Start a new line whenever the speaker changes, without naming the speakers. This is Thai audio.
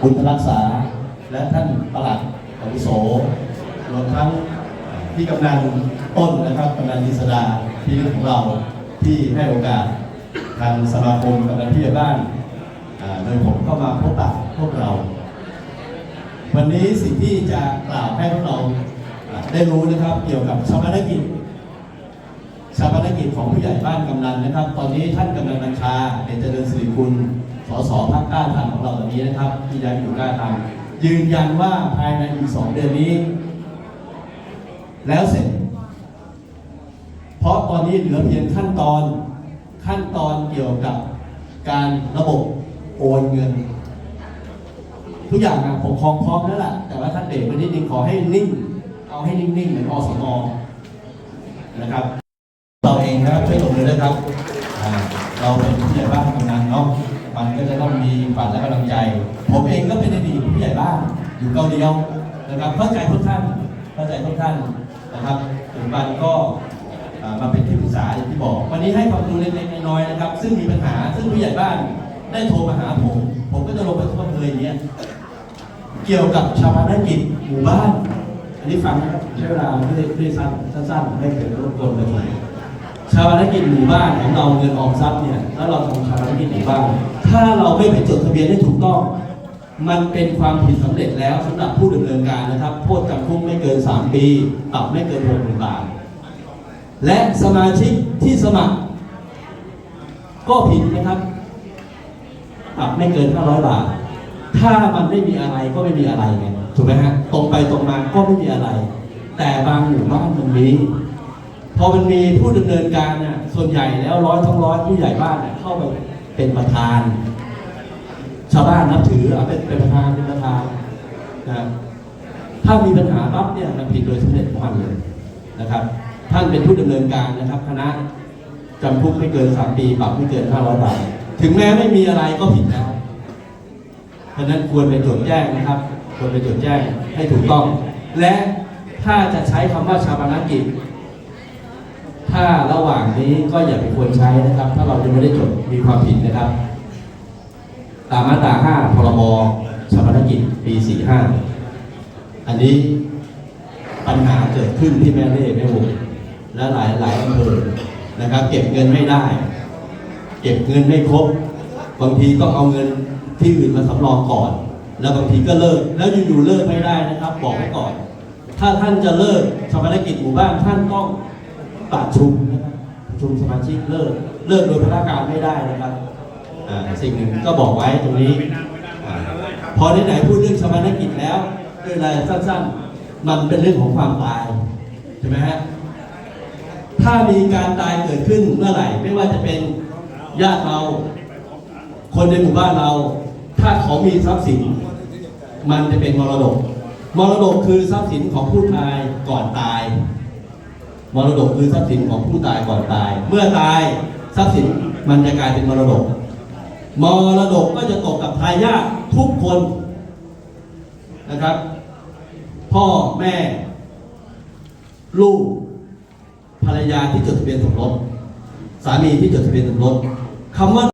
บุญรักษา และท่านประหลัดอาวุโสรวมทั้งพี่กำนันต้นนะครับกำนันยิสดาพี่ของเราที่ให้โอกาสทางสมาคมกำนันที่บ้านโดยผมเข้ามาพบปะพวกเรา วันนี้สิ่งที่จะกล่าวให้พวกเราอ่าได้รู้นะครับเกี่ยวกับชาวบ้านกิจชาปนกิจของผู้ใหญ่บ้านกำนันนะครับ ตอนนี้ท่านกำนันบัญชาเดชเจริญสิริคุณ สสพักกล้าทำของเราตอนนี้นะครับที่ย้ายอยู่กล้าทำยืนยันว่าภายในอีกสองเดือนนี้ แล้วเสร็จ เพราะตอนนี้เหลือเพียงขั้นตอนขั้นตอนเกี่ยวกับการระบบโอนเงิน ทุกอย่างอะผมคลองพร้อมแล้วล่ะ แต่ว่าท่านเบรกไปนิดนึงขอให้นิ่ง เอาให้นิ่งๆเหมือนอสมนะครับเราเองนะครับช่วยตบมือด้วยครับ เราเป็นผู้ใหญ่บ้านกำนันเนาะ มันก็จะต้องมีฝันและกำลังใจ ผมเองก็เป็นอดีตผู้ใหญ่บ้านอยู่เกาเดียวนะครับเข้าใจทุกท่านเข้าใจทุกท่านนะครับปัจจุบันก็มาเป็นที่ปรึกษาอย่างที่บอก วันนี้ให้ความรู้เล็กๆน้อยๆนะครับ ซึ่งมีปัญหาซึ่งผู้ใหญ่บ้านได้โทรมาหาผม ผมก็จะลงไปทุกอำเภออย่างเงี้ยเกี่ยวกับชาวบ้านกิจหมู่บ้าน อันนี้ฟังนะครับใช้เวลาไม่ได้ไม่ได้สั้นสั้นๆไม่เกินรบกวนเลยชาวบ้านกิจหมู่บ้านของเราเงินออมทรัพย์เนี่ยแล้วเราทำชาวบ้านกิจหมู่บ้านถ้าเราไม่ไปจดทะเบียนให้ถูกต้อง มันเป็นความผิดสำเร็จแล้วสำหรับผู้ดำเนินการนะครับโทษจำคุกไม่เกิน 3 ปีปรับไม่เกิน6 0 0 0บาท และสมาชิกที่สมัคร ก็ผิดนะครับปรับไม่เกิน 500 บาท ถ้ามันไม่มีอะไรก็ไม่มีอะไรไงถูกไหมฮะตรงไปตรงมาก็ไม่มีอะไร แต่บางหมู่บ้านมันมี พอมันมีผู้ดำเนินการน่ะส่วนใหญ่แล้วร้อยทั้งร้อยผู้ใหญ่บ้านน่ะเข้าไปเป็นประธาน ชาวบ้านนับถือเอาเป็นเป็นประธานเป็นประธานนะถ้ามีปัญหาปั๊บเนี่ยมันผิดโดยสำเร็จของมันเลยนะครับ ท่านเป็นผู้ดำเนินการนะครับคณะจำคุกไม่เกินสามปีปรับไม่เกินห้าร้อยบาทถึงแม้ไม่มีอะไรก็ผิดแล้วเพราะนั้นควรไปจดแจ้งนะครับ ควรไปจดแจ้งให้ถูกต้อง และถ้าจะใช้คำว่าชาปนกิจ ถ้าระหว่างนี้ก็อย่าไปควรใช้นะครับ ถ้าเราจะไม่ได้จดมีความผิดนะครับ ตามมาตรา5พรบชาปนกิจปี 45 อันนี้ปัญหาเกิดขึ้นที่แม่เล่แม่วงและหลายหลายอำเภอนะครับ เก็บเงินไม่ได้ เก็บเงินไม่ครบบางทีต้องเอาเงินที่อื่นมาสำรองก่อน แล้วบางทีก็เลิก แล้วอยู่ๆเลิกไม่ได้นะครับ บอกไว้ก่อน ถ้าท่านจะเลิกชาปนกิจหมู่บ้านท่านต้อง ประชุมนะครับประชุมสมาชิกเลิกเลิกโดยพนักการไม่ได้นะครับอ่าสิ่งหนึ่งก็บอกไว้ตรงนี้อ่าพอไหนๆพูดเรื่องชาปนกิจแล้วด้วยอะไรสั้นๆ มันเป็นเรื่องของความตายใช่ไหมฮะถ้ามีการตายเกิดขึ้นเมื่อไหร่ ไม่ว่าจะเป็นญาติเรา คนในหมู่บ้านเรา ถ้าเขามีทรัพย์สิน มันจะเป็นมรดก มรดกคือทรัพย์สินของผู้ตายก่อนตาย มรดกคือทรัพย์สินของผู้ตายก่อนตาย เมื่อตายทรัพย์สินมันจะกลายเป็นมรดก มรดกก็จะตกกับทายาททุกคนนะครับ พ่อแม่ ลูก ภรรยาที่จดทะเบียนสมรสสามีที่จดทะเบียนสมรสคำว่า